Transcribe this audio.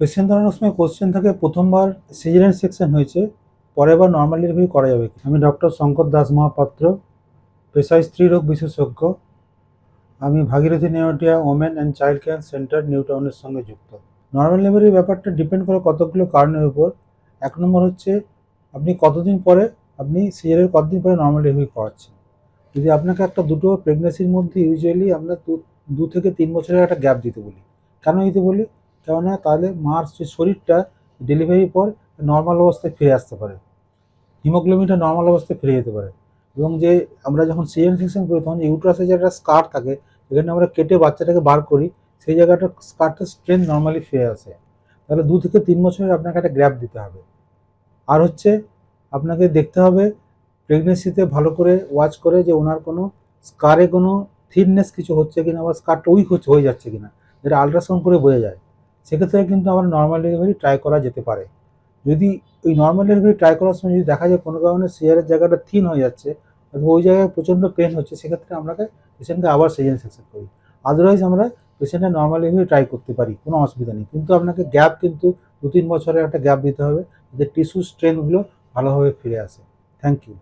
Patient ধরানোর সময় question থাকে প্রথমবার সিজারিয়ান সেকশন হয়েছে পরের বার নর্মাল ডেলিভারি করা যাবে? আমি ডক্টর শঙ্কর দাস মহাপাত্র পেশায় স্ত্রীরোগ বিশেষজ্ঞ। আমি Bhagirathi Neotia women and child care centre new টাউনের সঙ্গে যুক্ত। নর্মাল ডেলিভারির ব্যাপারটা ডিপেন্ড করে কতগুলো কারণের উপর। এক নম্বর হচ্ছে, আপনি কতদিন পরে, আপনি সিজারের কতদিন পরে নর্মাল ডেলিভারি করাচ্ছেন? যদি আপনাকে একটা দুটো প্রেগনেন্সির মধ্যে ইউজুয়ালি আমরা দু থেকে তিন বছরের একটা গ্যাপ দিতে বলি। কেন দিতে বলি? কেননা তাহলে মার শরীরটা ডেলিভারির পর নর্মাল অবস্থায় ফিরে আসতে পারে। হিমোগ্লোবিনটা নর্মাল অবস্থায় ফিরে যেতে পারে। এবং যে আমরা যখন সিএন সেকশন করি, তখন ইউট্রাসে যে একটা স্কার থাকে যেখানে আমরা কেটে বাচ্চাটাকে বার করি, সেই জায়গাটা স্কারটা স্ট্রেন নর্মালি ফিরে আসে। তাহলে দু থেকে তিন বছরের আপনাকে একটা গ্যাপ দিতে হবে। আর হচ্ছে আপনাকে দেখতে হবে প্রেগনেন্সিতে ভালো করে ওয়াচ করে যে ওনার কোনো স্কারে কোনো থিননেস কিছু হচ্ছে কিনা বা স্কারটা উইক হচ্ছে, হয়ে যাচ্ছে কিনা। যেটা আলট্রাসাউন্ড করে বোঝা যায়। সেক্ষেত্রে কিন্তু আমার নর্মাল ডেলিভারি ট্রাই করা যেতে পারে। যদি ওই নর্মাল ডেলিভারি ট্রাই করার সময় যদি দেখা যায় কোনো কারণে সিজারের জায়গাটা থিন হয়ে যাচ্ছে, অথবা ওই জায়গায় প্রচণ্ড পেন হচ্ছে, সেক্ষেত্রে আমরা পেশেন্টকে আবার সিজার সেকশন করি। আদারওয়াইজ আমরা পেশেন্টের নর্মাল ডেলিভারি ট্রাই করতে পারি, কোনো অসুবিধা নেই। কিন্তু আপনাকে গ্যাপ কিন্তু দু তিন বছরের একটা গ্যাপ দিতে হবে, যাতে টিস্যু স্ট্রেনগুলো ভালোভাবে ফিরে আসে। Thank you